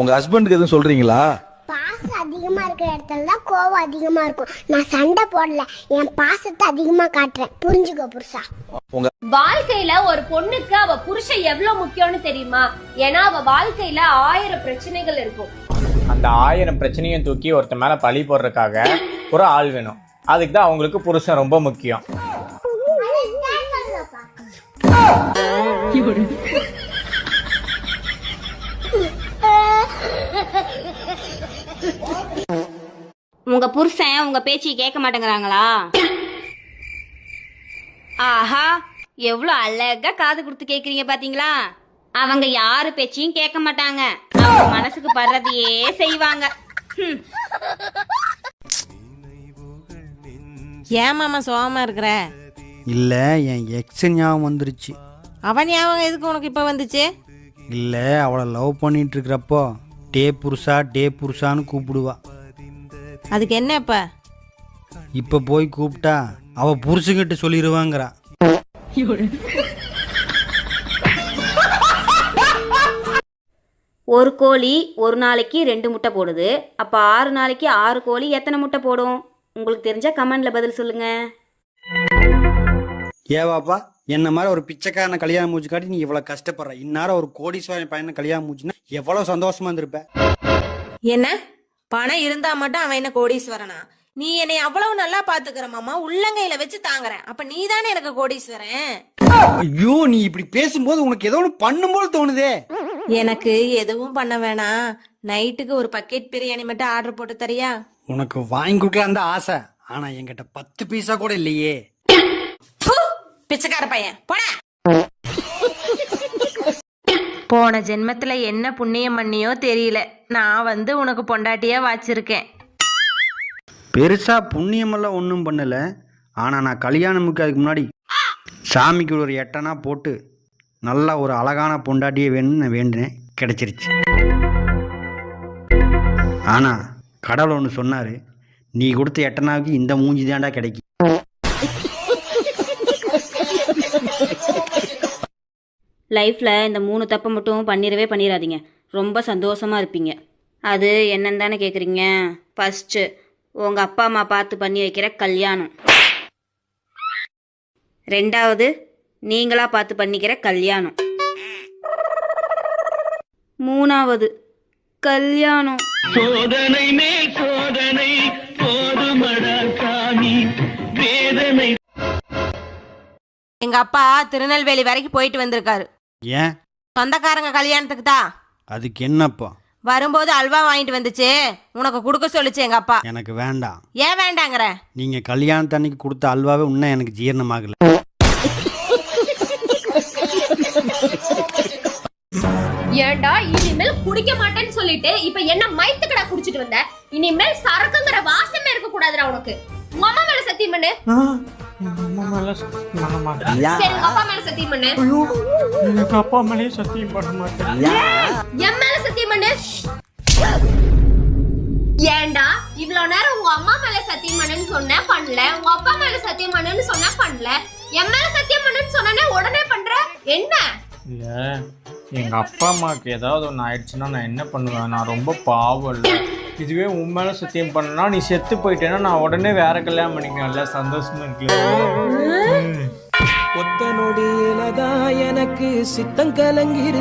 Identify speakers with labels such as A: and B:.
A: உங்க ஹஸ்பண்டுக்கு எதுவும் சொல்றீங்களா?
B: பாசம் அதிகமா இருக்கிற இடத்துல தான் கோவம் அதிகமா இருக்கும். நான் சண்டை போடல. என் பாசத்தை அதிகமா காட்டுறேன். புரிஞ்சுக்கோ புருஷா.
A: உங்க
C: வாழ்க்கையில ஒரு பொண்ணுக்கு அவ புருஷன் எவ்வளவு முக்கியம்னு தெரியுமா? ஏன்னா அவ வாழ்க்கையில ஆயிரம் பிரச்சனைகள் இருக்கும்.
D: அந்த ஆயிரம் பிரச்சனையும் தூக்கி ஒருத்த மேல பழி போடுறதுக்காக ஒரு ஆள் வேணும். அதுக்கு தான் அவங்களுக்கு புருஷன் ரொம்ப முக்கியம்.
E: உங்க புருஷன் உங்க பேச்சு கேட்க மாட்டேங்கிறாங்களா? ஆஹா எவ்வளவு அழகா காது கொடுத்து கேக்குறீங்க பாத்தீங்களா? அவங்க யாரு பேச்சையும் கேட்க மாட்டாங்க. அவங்க மனசுக்கு படுறதையே செய்வாங்க.
F: ஏன் மாமா சோகமா இருக்கிற?
G: இல்லை என் எக்ஸ் ஞாபகம் வந்துருச்சு.
F: அவன் ஞாபகம் எதுக்கு உனக்கு இப்ப வந்துச்சு?
G: இல்லை அவளை லவ் பண்ணிட்டு இருக்கிறப்போ. டே புருஷா டே புருஷான்னு கூப்பிடுவா.
F: அதுக்கு என்ன இப்ப
G: இப்போ போய் கூப்பிட்டா அவள் புருஷங்கிட்ட சொல்லிடுவாங்கிறா
E: ஒரு கோழி ஒரு நாளைக்கு ரெண்டு முட்டை போடுது. அப்ப ஆறு நாளைக்கு ஆறு கோழி எத்தனை முட்டை போடும்? உங்களுக்கு தெரிஞ்சா கமெண்ட்ல பதில் சொல்லுங்க.
G: ஏவாப்பா? என்ன மாதிரி ஒரு பிச்சைக்காரனை கல்யாணம் மூச்சு காட்டி நீ இவ்வளோ கஷ்டப்படுற? இந்நேரம் ஒரு கோடீஸ்வரன் பையனை கல்யாணம் மூச்சுன்னா எவ்வளோ சந்தோஷமா இருந்திருப்ப?
F: என்ன? பணம் இருந்தா மட்டும் அவன் என்ன கோடீஸ்வரனா? நீ என்னை அவ்வளவு நல்லா பாத்துக்கிற மாமா உள்ளங்கையில வச்சு தாங்குற. அப்ப நீ தானே எனக்கு கோடீஸ்வரன்?
G: ஐயோ நீ இப்படி பேசும்போது உனக்கு ஏதோ ஒன்று பண்ணும்போது தோணுதே.
F: எனக்கு எதுவும் பண்ண வேணாம். நைட்டுக்கு ஒரு பக்கெட் பிரியாணி மட்டும் ஆர்டர் போட்டு தரியா?
G: உனக்கு வாங்கி கொடுக்கலாம் தான் ஆசை. ஆனா என்கிட்ட பத்து பைசா கூட இல்லையே.
F: பிச்சைக்கார பையன். போடா. போன ஜென்மத்துல என்ன புண்ணியம் பண்ணியோ தெரியல. நான் வந்து உனக்கு பொண்டாட்டியா வாச்சிருக்கேன்.
G: பெருசா புண்ணியமெல்லாம் ஒன்றும் பண்ணல. ஆனா நான் கல்யாணமுக்கு அதுக்கு முன்னாடி சாமிக்கு ஒரு எட்டனா போட்டு நல்லா ஒரு அழகான பொண்டாட்டியே வேணும்னு நான் வேண்டினேன். கிடைச்சிருச்சு. ஆனா கடவுள் ஒன்று சொன்னாரு நீ கொடுத்த எட்டனாவுக்கு இந்த மூஞ்சி தாண்டா கிடைக்கும்.
E: லைஃப்ல இந்த மூணு தப்பை மட்டும் பண்ணிடவே பண்ணிடாதீங்க. ரொம்ப சந்தோஷமா இருப்பீங்க. அது என்னன்னு தானே கேட்குறீங்க ஃபர்ஸ்ட்டு உங்கள் அப்பா அம்மா பார்த்து பண்ணி வைக்கிற கல்யாணம். ரெண்டாவது நீங்களா பார்த்து பண்ணிக்கிற கல்யாணம். மூணாவது கல்யாணம்.
H: சோதனை மேல் சோதனை போதுமடா சாமி வேதனை.
F: எங்க அப்பா திருநெல்வேலி வரைக்கும் போயிட்டு வந்திருக்காரு.
G: ஏன்?
F: சொந்தக்காரங்க கல்யாணத்துக்கு தான்
G: அதுக்கு என்னப்பா?
F: வரும்போது அல்வா வாங்கிட்டு வந்துச்சு. உனக்கு கொடுக்க சொல்லுச்சு எங்க அப்பா.
G: எனக்கு வேண்டாம்
F: ஏன் வேண்டாங்கிற?
G: நீங்க கல்யாணத்தன்னைக்கு கொடுத்த அல்வாவே இன்னும் எனக்கு ஜீரணமாகல.
C: ஏன்டா இனிமேல் குடிக்க மாட்டேன்னு சொல்லிட்டு இப்ப என்ன மைத்துக்கடா குடிச்சிட்டு வந்த? இனிமேல் சரக்குங்கிற வாசமே இருக்க கூடாதுடா உனக்கு. உங்க அம்மா மேல சத்தியம் பண்ணு. சரி உங்க அப்பா மேல சத்தியம் பண்ணு
D: எனக்கு அப்பா மேலேயே சத்தியம் பண்ண மாட்டேன்
C: என் மேல சத்தியம் பண்ணு ஏன்டா இவ்வளவு நேரம் உங்க அம்மா மேல சத்தியம் பண்ணுன்னு சொன்னேன் பண்ணல உங்க அப்பா மேல சத்தியம் பண்ணுன்னு சொன்னா பண்ணல என் மேல சத்தியம் பண்ணுன்னு உடனே பண்ற என்ன
D: இல்ல எங்க அப்பா அம்மாவுக்கு ஏதாவது ஒன்று ஆயிடுச்சுன்னா நான் என்ன பண்ணுவேன் நான் ரொம்ப பாவம் இல்லை இதுவே உன் மேலே சத்தியம் பண்ணா நீ செத்து போயிட்டேன்னா நான் உடனே வேற கல்யாணம் பண்ணிக்குவேன்ல சந்தோஷமா இருக்குல்ல
H: ஒத்த நொடியிலதான் எனக்கு சித்தம் கலங்கிரு